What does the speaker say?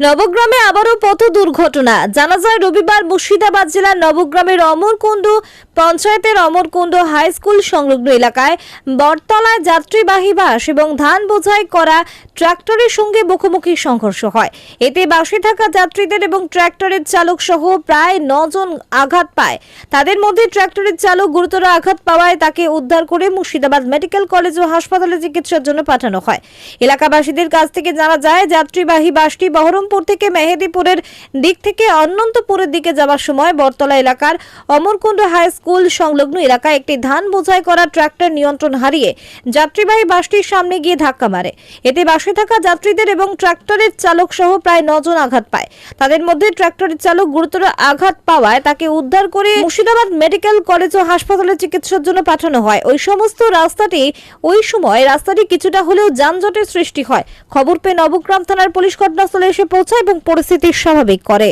নবগ্রামে আবারও পথ দুর্ঘটনা জানা যায় রবিবার মুর্শিদাবাদ জেলার নবগ্রামের অমরকুণ্ড পঞ্চায়েতের অমরকুণ্ড হাই স্কুল সংলগ্ন এলাকায় বটতলায় যাত্রীবাহী বাস এবং ধান বোঝাই করা ট্রাক্টরের সঙ্গে মুখোমুখি সংঘর্ষ হয়। এতে বাসে থাকা যাত্রীদের এবং ট্রাক্টরের চালক সহ প্রায় নজন আঘাত পায়। তাদের মধ্যে ট্রাক্টরের চালক গুরুতর আঘাত পাওয়ায় তাকে উদ্ধার করে মুর্শিদাবাদ মেডিকেল কলেজ ও হাসপাতালে চিকিৎসার জন্য পাঠানো হয়। এলাকাবাসীদের কাছ থেকে জানা যায়, যাত্রীবাহী বাসটি বহরমপুর থেকে মেহেদিপুরের দিক থেকে অনন্তপুরের দিকে যাওয়ার সময় বটতলা এলাকার অমরকুণ্ড হাই স্কুল সংলগ্ন এলাকায় একটি ধান বোঝাই করা ট্রাক্টর নিয়ন্ত্রণ হারিয়ে যাত্রীবাহী বাসটির সামনে গিয়ে ধাক্কা মারে। এতে বাসে থাকা যাত্রীদের এবং ট্রাক্টরের চালক সহ প্রায় নজন আঘাত পায়। তাদের মধ্যে ট্রাক্টরের চালক গুরুতর আঘাত পাওয়ায় তাকে উদ্ধার করে মুর্শিদাবাদ মেডিকেল কলেজ ও হাসপাতালে চিকিৎসার জন্য পাঠানো হয়। ওই সমস্ত রাস্তাটি ওই সময় রাস্তাটি কিছুটা হলেও যানজটের সৃষ্টি হয়। খবর পেয়ে নবগ্রাম থানার পুলিশ ঘটনাস্থলে এসে পৌঁছায় এবং পরিস্থিতি স্বাভাবিক করে।